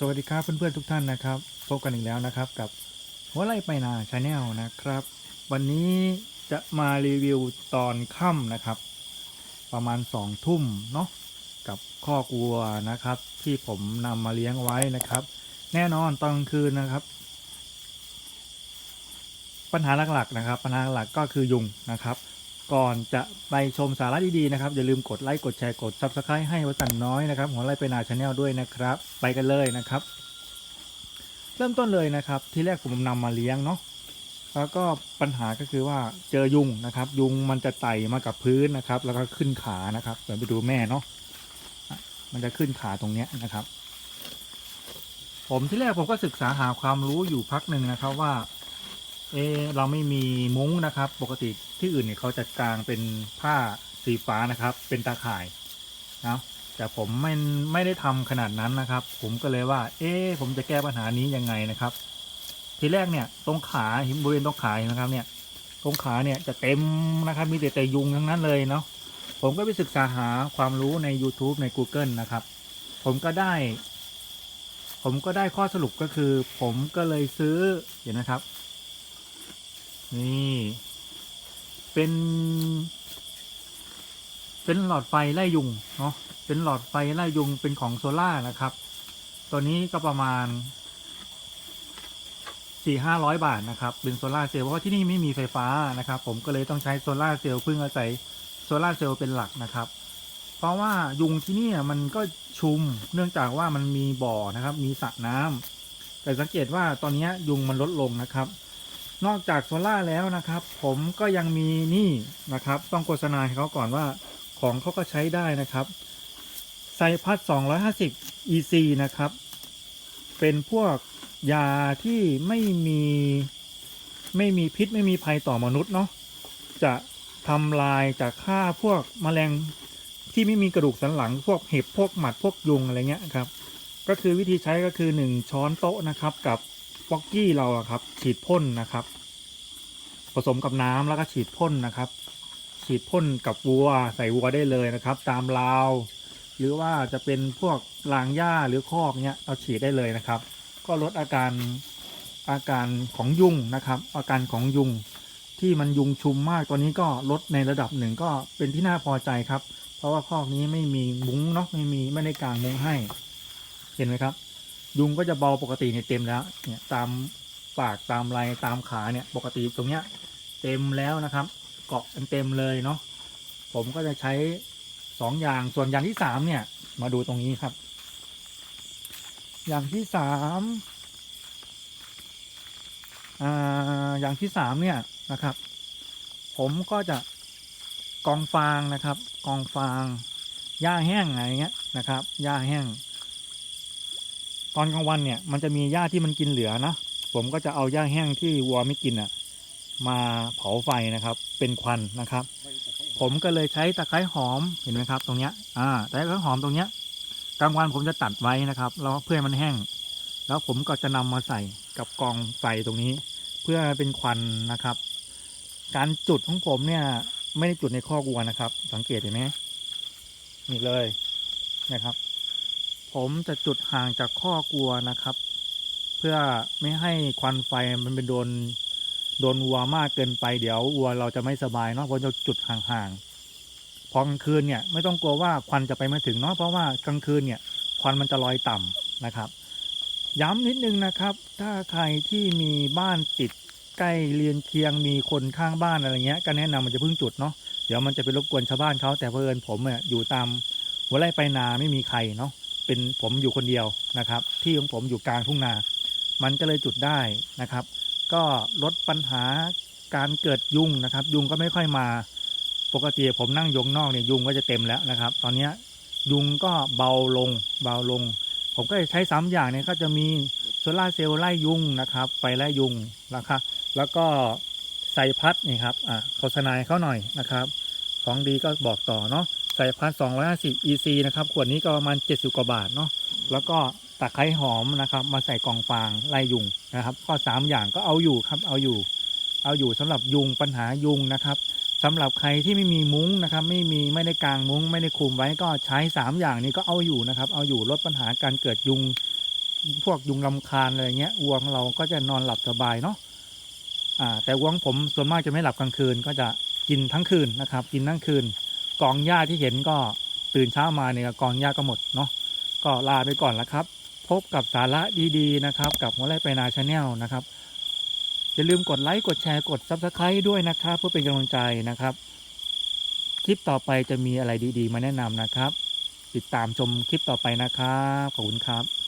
สวัสดีครับเพื่อนๆทุกท่านนะครับพบกันอีกแล้วนะครับกับหัวไล่ไปนาชาแนลนะครับ วันนี้จะมารีวิวตอนค่ำนะครับ ประมาณสองทุ่มเนาะกับข้อกวัวนะครับ ที่ผมนำมาเลี้ยงไว้นะครับ แน่นอนตอนกลางคืนนะครับ ปัญหาหลักๆนะครับ ปัญหาหลักก็คือยุงนะครับ ก่อนจะไปชมสาระดีๆนะครับ อย่าลืมกดไลค์กดแชร์กด Subscribe ให้วัสันน้อยนะครับหัวไล่ไปนาชาแนลด้วยนะครับ ไปกันเลยนะครับ เริ่มต้นเลยนะครับ ที่แรกผมนำมาเลี้ยงเนาะแล้วก็ปัญหาก็คือว่าเจอยุงนะครับ ยุงมันจะไต่มากับพื้นนะครับ แล้วก็ขึ้นขานะครับเดี๋ยวไปดูแม่เนาะอะมันจะขึ้นขาตรงเนี้ยนะครับ ผมที่แรกผมก็ศึกษาหาความรู้อยู่พักหนึ่งนะครับว่าเออเราไม่มีมุ้งนะครับ ปกติ ที่อื่นเนี่ยเขาจะกลางเป็นผ้าสีฟ้านะครับ เป็นตาข่ายนะแต่ผมไม่ไม่ได้ทำขนาดนั้นนะครับ ผมก็เลยว่า เอ๊ผมจะแก้ปัญหานี้ยังไงนะครับ ทีแรกเนี่ยตรงขาห็นบริเวณตรงขาเห็นะครับเนี่ย ตรงขาเนี่ยจะเต็มนะครับมีแต่แต่ยุงทั้งนั้นเลยเนาะผมก็ไปศึกษาหาความรู้ใน YouTube ใน Google นะครับ ผมก็ได้ ผมก็ได้ข้อสรุปก็คือ ผมก็เลยซื้อเห็นนะครับ นี่ เป็น เป็นหลอดไฟไล่ยุงเนาะเป็นหลอดไฟไล่ยุงเป็นของโซล่านะครับ ตัวนี้ก็ประมาณสี่ห้าร้อยบาทนะครับ เป็นโซล่าเซลล์เพราะว่าที่นี่ไม่มีไฟฟ้านะครับ ผมก็เลยต้องใช้โซล่าเซลล์พึ่งอาศัยโซล่าเซลล์เป็นหลักนะครับ เพราะว่ายุงที่นี่มันก็ชุมเนื่องจากว่ามันมีบ่อนะครับ มีสระน้ำแต่สังเกตว่าตอนนี้ยุงมันลดลงนะครับ นอกจากโซล่าแล้วนะครับ ผมก็ยังมีนี่นะครับ ต้องโฆษณาให้เขาก่อนว่าของเขาก็ใช้ได้นะครับไซพัด250 EC นะครับ เป็นพวกยาที่ไม่มีไม่มีพิษไม่มีภัยต่อมนุษย์เนาะจะทำลายจะฆ่าพวกแมลงที่ไม่มีกระดูกสันหลัง พวกเห็บพวกหมัดพวกยุงอะไรเงี้ยครับ ก็คือวิธีใช้ก็คือ 1 ช้อนโต๊ะนะครับกับ ป๊อกกี้เราอะครับ ฉีดพ่นนะครับ ผสมกับน้ำแล้วก็ฉีดพ่นนะครับ ฉีดพ่นกับวัวใส่วัวได้เลยนะครับ ตามราว หรือว่าจะเป็นพวกรางหญ้าหรือคอกเนี้ยเราฉีดได้เลยนะครับ ก็ลดอาการอาการของยุงนะครับ อาการของยุงที่มันยุงชุมมากตอนนี้ก็ลดในระดับหนึ่งก็เป็นที่น่าพอใจครับ เพราะว่าคอกนี้ไม่มีมุ้งเนาะไม่มีไม่ได้กางมุ้งให้ เห็นไหมครับ ยุงก็จะเบาปกติเนี่ยเต็มแล้ว เนี่ยตามปากตามไหลตามขาเนี่ยปกติตรงเนี้ยเต็มแล้วนะครับ เกาะเต็มเลยเนาะผมก็จะใช้สองอย่างส่วนอย่างที่สามเนี่ย มาดูตรงนี้ครับ อย่างที่สามอ่าอย่างที่สามเนี่ยนะครับ ผมก็จะกองฟางนะครับ กองฟางหญ้าแห้งอะไรเงี้ยนะครับหญ้าแห้ง ตอนกลางวันเนี่ยมันจะมีหญ้าที่มันกินเหลือนะ ผมก็จะเอาหญ้าแห้งที่วัวไม่กินอะมาเผาไฟนะครับ เป็นควันนะครับ ผมก็เลยใช้ตะไคร้หอมเห็นไหมครับ ตรงเนี้ยอ่าตะไคร้หอมตรงเนี้ยกลางวันผมจะตัดไว้นะครับแล้วเพื่อมันแห้ง แล้วผมก็จะนำมาใส่กับกองไฟตรงนี้ เพื่อเป็นควันนะครับ การจุดของผมเนี่ยไม่ได้จุดในข้อกวัวนะครับ สังเกตเห็นไหมนี่เลยนะครับ ผมจะจุดห่างจากข้อกลัวนะครับ เพื่อไม่ให้ควันไฟมันไปโดนโดนวัวมากเกินไปเดี๋ยววัวเราจะไม่สบายเนาะเพราะจะจุดห่างๆพอกลางคืนเนี่ยไม่ต้องกลัวว่าควันจะไปไม่ถึงเนาะเพราะว่ากลางคืนเนี่ยควันมันจะลอยต่ำนะครับ ย้ำนิดนึงนะครับ ถ้าใครที่มีบ้านติดใกล้เรียนเคียงมีคนข้างบ้านอะไรเงี้ยก็แนะนำมันจะเพิ่งจุดเนาะเดี๋ยวมันจะไปรบกวนชาวบ้านเขาแต่เพอเอิญผมเนี่ยอยู่ตามหัวไร่ไปนาไม่มีใครเนาะ เป็นผมอยู่คนเดียวนะครับ ที่ของผมอยู่กลางทุ่งนา มันก็เลยจุดได้นะครับ ก็ลดปัญหาการเกิดยุงนะครับ ยุงก็ไม่ค่อยมาปกติผมนั่งยงนอกเนี่ยยุงก็จะเต็มแล้วนะครับ ตอนนี้ยุงก็เบาลงเบาลง ผมก็จะใช้สามอย่างเนี่ยก็จะมีโซลาร์เซลล์ไล่ยุงนะครับไฟไล่ยุงนะครับแล้วก็ใส่พัดนี่ครับอะโฆษณาเขาหน่อยนะครับ ของดีก็บอกต่อเนาะ ใส่พัน250 EC นะครับขวดนี้ก็ประมาณ 70 กว่าบาทเนาะแล้วก็ตะไคร้หอมนะครับ มาใส่กล่องฟางไล่ยุงนะครับ ก็ 3 อย่างก็เอาอยู่ครับเอาอยู่ เอาอยู่สำหรับยุงปัญหายุงนะครับสำหรับใครที่ไม่มีมุ้งนะครับ ไม่มีไม่ได้กางมุ้ง ไม่ได้คลุมไว้ก็ใช้ 3 อย่างนี้ก็เอาอยู่นะครับ เอาอยู่ลดปัญหาการเกิดยุง พวกยุงลำคาญอะไรเงี้ยวัวของเราก็จะนอนหลับสบายเนาะอ่าแต่วัวของผมส่วนมากจะไม่หลับกลางคืน ก็จะกินทั้งคืนนะครับ กินทั้งคืน กองหญ้าที่เห็นก็ตื่นเช้ามาเนี่ยกองหญ้าก็หมดเนาะก็ลาไปก่อนแล้วครับ พบกับสาระดีๆนะครับ กับหัวไร่ไปนาชาแนลนะครับอย่าลืมกดไลค์กดแชร์กด Subscribe ด้วยนะครับ เพื่อเป็นกำลังใจนะครับ คลิปต่อไปจะมีอะไรดีๆ มาแนะนำนะครับ ติดตามชมคลิปต่อไปนะครับขอบคุณครับ